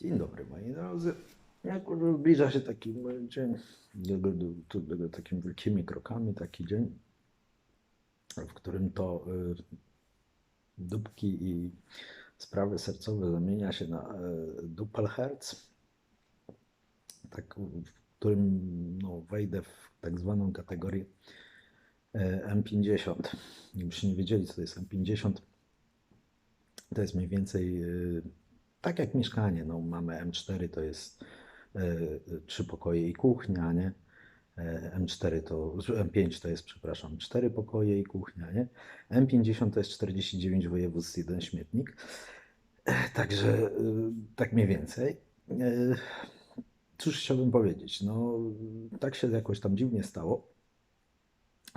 Dzień dobry moi drodzy. Już zbliża się taki dzień, takimi wielkimi krokami, taki dzień, w którym to y, dupki i sprawy sercowe zamienia się na y, Doppelherz, tak, w którym no, wejdę w tak zwaną kategorię y, M50. Jakbyście nie wiedzieli, co to jest M50, to jest mniej więcej tak jak mieszkanie. No, mamy M4 to jest y, trzy pokoje i kuchnia, nie? E, M4 to, M5 to jest, przepraszam, cztery pokoje i kuchnia, nie? M50 to jest 49 województw, jeden śmietnik. E, Także tak mniej więcej. E, Cóż chciałbym powiedzieć? No, tak się jakoś tam dziwnie stało,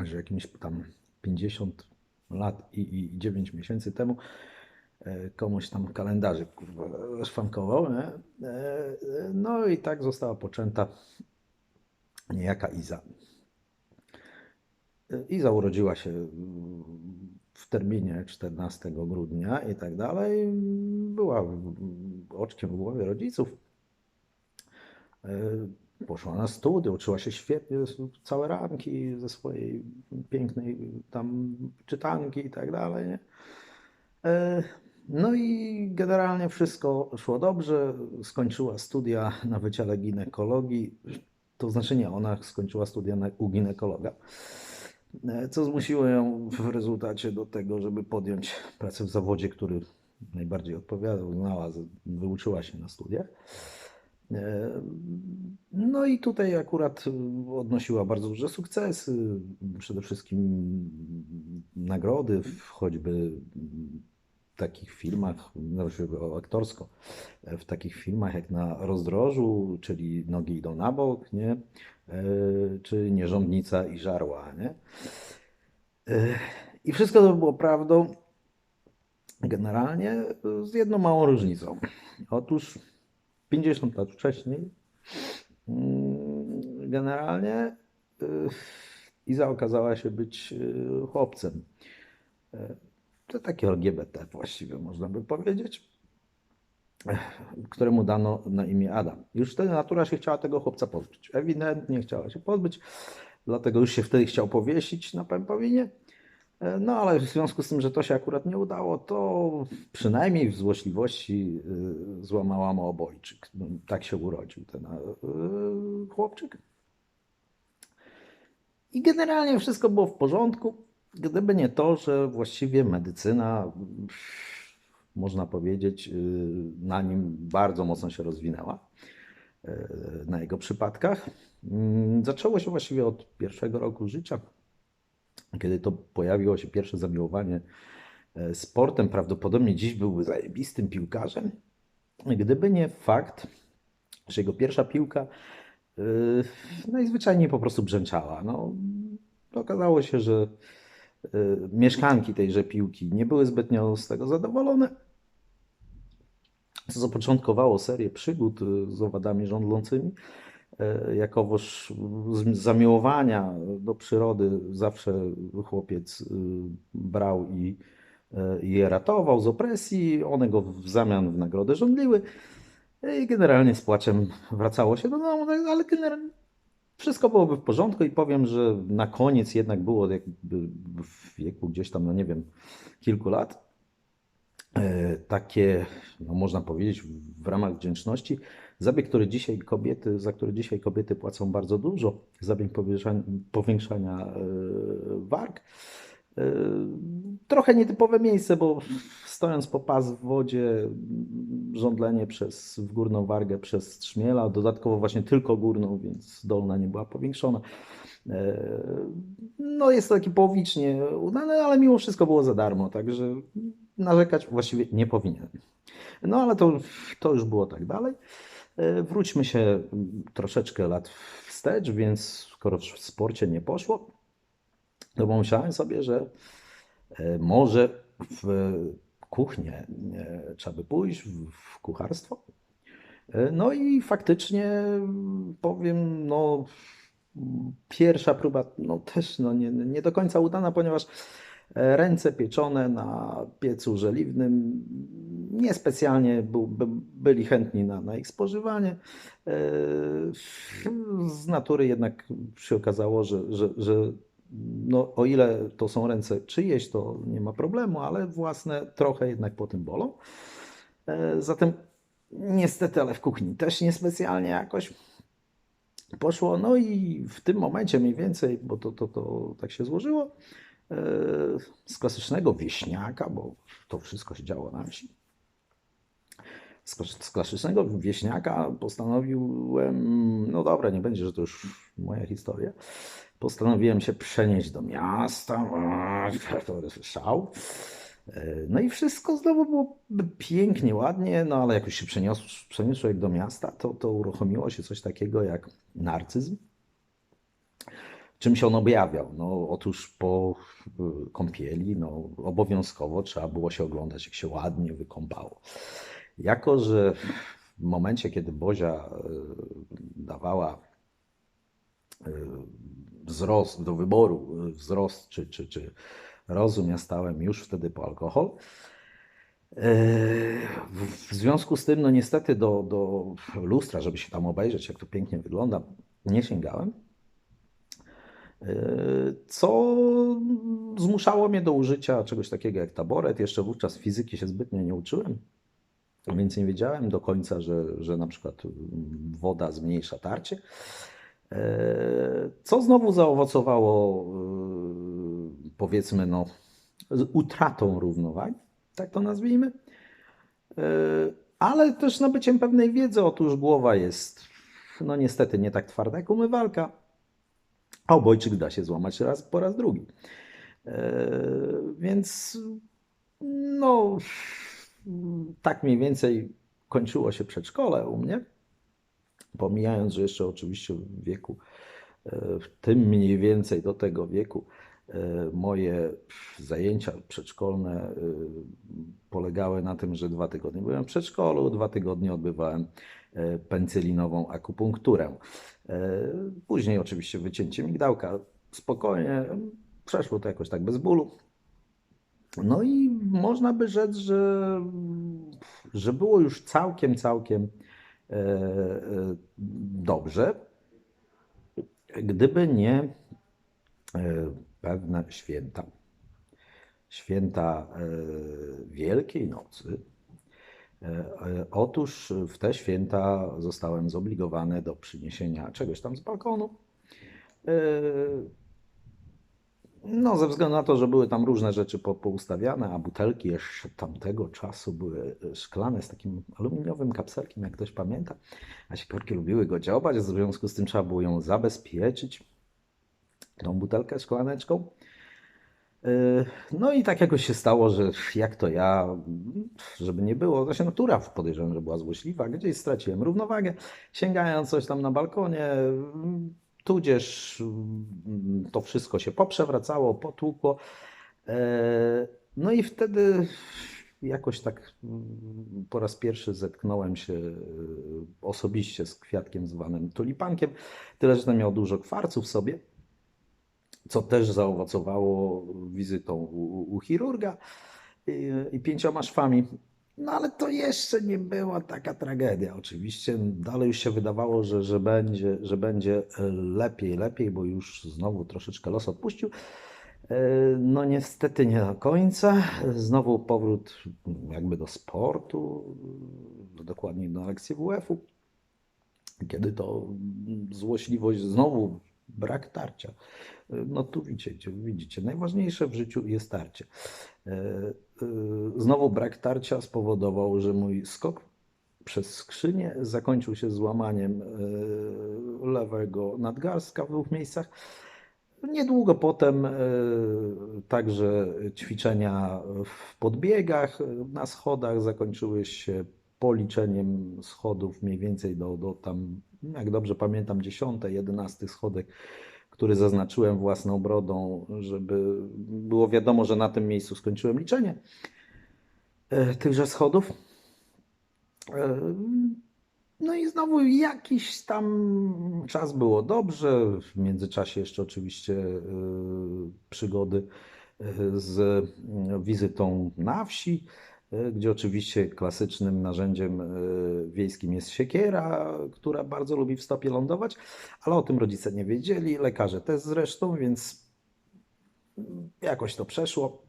że jakimś tam 50 lat i, i 9 miesięcy temu e, komuś tam kalendarzyk kurwa, szwankował, nie? E, e, No i tak została poczęta niejaka Iza. E, Iza urodziła się w terminie 14 grudnia i tak dalej. Była oczkiem w głowie rodziców. E, Poszła na studia, uczyła się świetnie, całe ranki ze swojej pięknej tam czytanki i tak dalej. Nie? No i generalnie wszystko szło dobrze. Skończyła studia na Wydziale Ginekologii. To znaczy nie, ona skończyła studia na, u ginekologa, e, co zmusiło ją w rezultacie do tego, żeby podjąć pracę w zawodzie, który najbardziej odpowiadał, znała, wyuczyła się na studiach. E, No i tutaj akurat odnosiła bardzo duże sukcesy, przede wszystkim nagrody choćby takich filmach, o aktorsko, e, w takich filmach jak na rozdrożu, czyli Nogi idą na bok, nie? E, Czy Nierządnica i Żarła, nie? E, I wszystko to było prawdą, generalnie z jedną małą różnicą. Otóż 50 lat wcześniej mm, generalnie Iza okazała się być chłopcem. To taki LGBT właściwie można by powiedzieć, któremu dano na imię Adam. Już wtedy natura się chciała tego chłopca pozbyć. Ewidentnie chciała się pozbyć, dlatego już się wtedy chciał powiesić na pępowinie. No ale w związku z tym, że to się akurat nie udało, to przynajmniej w złośliwości y, złamała mu obojczyk. No, Tak się urodził ten y, chłopczyk. I generalnie wszystko było w porządku, gdyby nie to, że właściwie medycyna, można powiedzieć, y, na nim bardzo mocno się rozwinęła, y, na jego przypadkach. Mm, Zaczęło się właściwie od pierwszego roku życia, kiedy to pojawiło się pierwsze zamiłowanie e, sportem. Prawdopodobnie dziś byłby zajebistym piłkarzem, gdyby nie fakt, że jego pierwsza piłka yy, najzwyczajniej po prostu brzęczała. No, okazało się, że mieszkanki tejże piłki nie były zbytnio z tego zadowolone, co zapoczątkowało serię przygód yy, z owadami żądlącymi. Yy, Jakowoż zamiłowania do przyrody zawsze chłopiec brał i, je ratował z opresji, one go w zamian w nagrodę żądliły. I generalnie z płaczem wracało się do domu, tak, ale generalnie wszystko byłoby w porządku i powiem, że na koniec jednak było jakby w wieku gdzieś tam, no nie wiem, kilku lat, e, takie, no można powiedzieć, w ramach wdzięczności, zabieg, który dzisiaj kobiety, za który dzisiaj kobiety płacą bardzo dużo, zabieg powiększania, e, warg. E, Trochę nietypowe miejsce, bo stojąc po pas w wodzie, żądlenie przez, w górną wargę przez trzmiela, dodatkowo właśnie tylko górną, więc dolna nie była powiększona. E, No jest to taki połowicznie udane, ale mimo wszystko było za darmo, także narzekać właściwie nie powinien. No ale to, to już było tak dalej. E, Wróćmy się troszeczkę lat wstecz, więc skoro w sporcie nie poszło, to pomyślałem sobie, że e, może w kuchnię e, trzeba by pójść, w, kucharstwo. E, No i faktycznie mm, powiem, no pierwsza próba no też no, nie, nie do końca udana, ponieważ Ręce pieczone na piecu żeliwnym. Niespecjalnie byli chętni na, na ich spożywanie. Z natury jednak się okazało, że, że, że no, o ile to są ręce czyjeś, to nie ma problemu, ale własne trochę jednak po tym bolą. E, Zatem niestety, ale w kuchni też niespecjalnie jakoś poszło. No i w tym momencie mniej więcej, bo to, to, to tak się złożyło, e, z klasycznego wieśniaka, bo to wszystko się działo na wsi, z klas- z klasycznego wieśniaka postanowiłem, no dobra, nie będzie, że to już moja historia. Postanowiłem się przenieść do miasta, to szał. No i wszystko znowu było pięknie, ładnie, no ale jak już się przeniósł, przeniósł człowiek do miasta, to, to uruchomiło się coś takiego jak narcyzm. Czym się on objawiał? No, otóż po kąpieli no, obowiązkowo trzeba było się oglądać, jak się ładnie wykąpało. Jako, że w momencie, kiedy Bozia y, dawała y, wzrost do wyboru, y, wzrost czy, czy, czy rozum, ja stałem już wtedy po alkohol. E, W związku z tym, no niestety do, do lustra, żeby się tam obejrzeć, jak to pięknie wygląda, nie sięgałem. E, Co zmuszało mnie do użycia czegoś takiego jak taboret. Jeszcze wówczas fizyki się zbytnio nie uczyłem, więc nie wiedziałem do końca, że, że na przykład mm, woda zmniejsza tarcie. E, Co znowu zaowocowało, e, powiedzmy, no, utratą równowagi, tak to nazwijmy. E, Ale też nabyciem pewnej wiedzy. Otóż głowa jest, no niestety, nie tak twarda jak umywalka, a obojczyk da się złamać raz po raz drugi. Więc no, tak mniej więcej kończyło się przedszkole u mnie. Pomijając, że jeszcze oczywiście w wieku, e, w tym mniej więcej do tego wieku, e, moje zajęcia przedszkolne e, polegały na tym, że dwa tygodnie byłem w przedszkolu, dwa tygodnie odbywałem pęcylinową akupunkturę. Później oczywiście wycięcie migdałka. Spokojnie, przeszło to jakoś tak bez bólu. No i można by rzec, że, że było już całkiem, całkiem e, e, dobrze, gdyby nie e, pewne święta. Święta Wielkiej Nocy. Otóż w te święta zostałem zobligowany do przyniesienia czegoś tam z balkonu. No, ze względu na to, że były tam różne rzeczy po, poustawiane, a butelki jeszcze tamtego czasu były e, szklane z takim aluminiowym kapselkiem, jak ktoś pamięta, a sikorki lubiły go dziobać, w związku z tym trzeba było ją zabezpieczyć, tą butelkę szklaneczką. E, No i tak jakoś się stało, że jak to ja, żeby nie było, to się natura podejrzewam, że była złośliwa, gdzieś straciłem równowagę, sięgając coś tam na balkonie, tudzież mm, to wszystko się poprzewracało, potłukło. E, No i wtedy jakoś tak mm, po raz pierwszy zetknąłem się e, osobiście z kwiatkiem zwanym tulipankiem, tyle że ten miał dużo kwarcu w sobie co też zaowocowało wizytą u, u chirurga i, i pięcioma szwami. No ale to jeszcze nie była taka tragedia. Oczywiście dalej już się wydawało, że, że będzie, że będzie lepiej, lepiej, bo już znowu troszeczkę los odpuścił. E, No niestety nie do końca. Znowu powrót jakby do sportu, dokładniej do lekcji WF-u, kiedy to złośliwość znowu brak tarcia. No tu widzicie, widzicie, najważniejsze w życiu jest tarcie. E, Znowu brak tarcia spowodował, że mój skok przez skrzynię zakończył się złamaniem e, lewego nadgarstka w dwóch miejscach. Niedługo potem e, także ćwiczenia w podbiegach na schodach zakończyły się policzeniem schodów mniej więcej do, do tam, jak dobrze pamiętam, 10, 11 schodek, który zaznaczyłem własną brodą, żeby było wiadomo, że na tym miejscu skończyłem liczenie e, tychże schodów. E, No i znowu jakiś tam czas było dobrze. W międzyczasie jeszcze oczywiście e, przygody z wizytą na wsi, gdzie oczywiście klasycznym narzędziem e, wiejskim jest siekiera, która bardzo lubi w stopie lądować, ale o tym rodzice nie wiedzieli, lekarze też zresztą, więc jakoś to przeszło.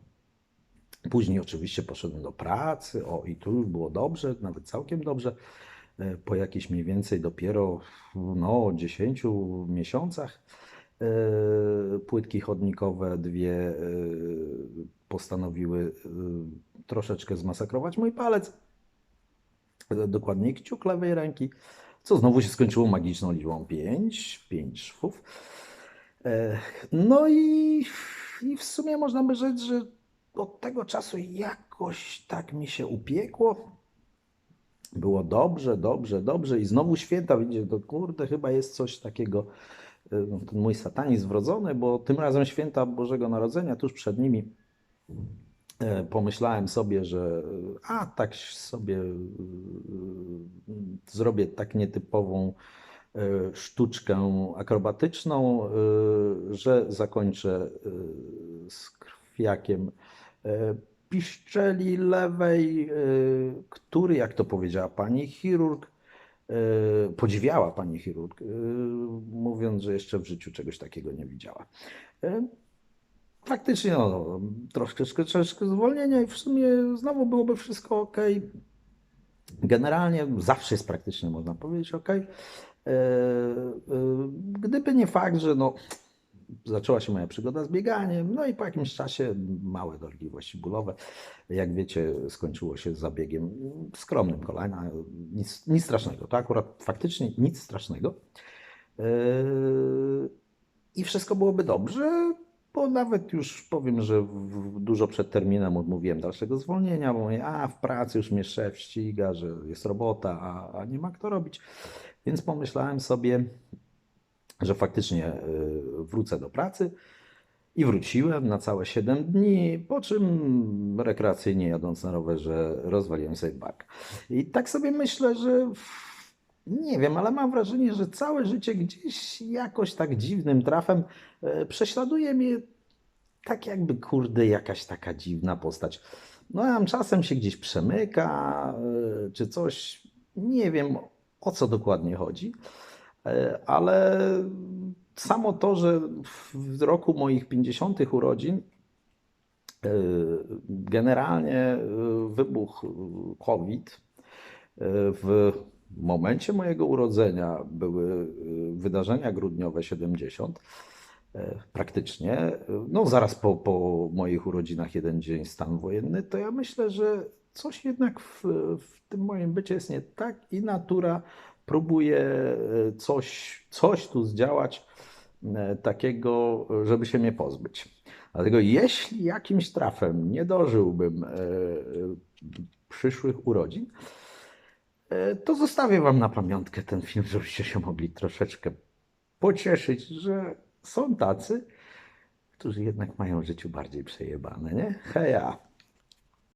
Później oczywiście poszedłem do pracy, o i tu już było dobrze, nawet całkiem dobrze. E, Po jakichś mniej więcej dopiero no, 10 miesiącach e, płytki chodnikowe dwie postanowiły e, troszeczkę zmasakrować mój palec, dokładniej kciuk lewej ręki, co znowu się skończyło magiczną liczbą 5, 5 szwów. E, No i, i w sumie można by rzec, że od tego czasu jakoś tak mi się upiekło. Było dobrze, dobrze, dobrze i znowu święta, widzicie, to kurde, chyba jest coś takiego, e, ten mój satanizm wrodzony, bo tym razem święta Bożego Narodzenia, tuż przed nimi pomyślałem sobie, że a tak sobie e, zrobię tak nietypową e, sztuczkę akrobatyczną, e, że zakończę e, z krwiakiem e, piszczeli lewej, e, który, jak to powiedziała pani chirurg, e, podziwiała pani chirurg, e, mówiąc, że jeszcze w życiu czegoś takiego nie widziała. E, Faktycznie, no, no, troszkę, troszkę zwolnienia i w sumie znowu byłoby wszystko ok. Generalnie zawsze jest praktycznie, można powiedzieć, ok. Gdyby nie fakt, że no, zaczęła się moja przygoda z bieganiem, no i po jakimś czasie małe dolegliwości bólowe. Jak wiecie, skończyło się zabiegiem skromnym kolana, nic, nic strasznego. To akurat faktycznie nic strasznego. Yy, I wszystko byłoby dobrze, bo nawet już powiem, że w, dużo przed terminem odmówiłem dalszego zwolnienia, bo mówię, a w pracy już mnie szef ściga, że jest robota, a, a nie ma kto robić. Więc pomyślałem sobie, że faktycznie y, wrócę do pracy i wróciłem na całe 7 dni, po czym rekreacyjnie jadąc na rowerze rozwaliłem sobie bark. I tak sobie myślę, że nie wiem, ale mam wrażenie, że całe życie gdzieś jakoś tak dziwnym trafem e, prześladuje mnie tak jakby, kurde, jakaś taka dziwna postać. No, tam czasem się gdzieś przemyka, e, czy coś, nie wiem o co dokładnie chodzi, e, ale samo to, że w roku moich 50. urodzin generalnie wybuchł COVID. W momencie mojego urodzenia były e, wydarzenia grudniowe 70, e, praktycznie. No, zaraz po, po moich urodzinach jeden dzień stan wojenny, to ja myślę, że coś jednak w, w tym moim bycie jest nie tak i natura próbuje e, coś, coś tu zdziałać e, takiego, żeby się mnie pozbyć. Dlatego jeśli jakimś trafem nie dożyłbym przyszłych urodzin, to zostawię Wam na pamiątkę ten film, żebyście się mogli troszeczkę pocieszyć, że są tacy, którzy jednak mają w życiu bardziej przejebane, nie? Heja!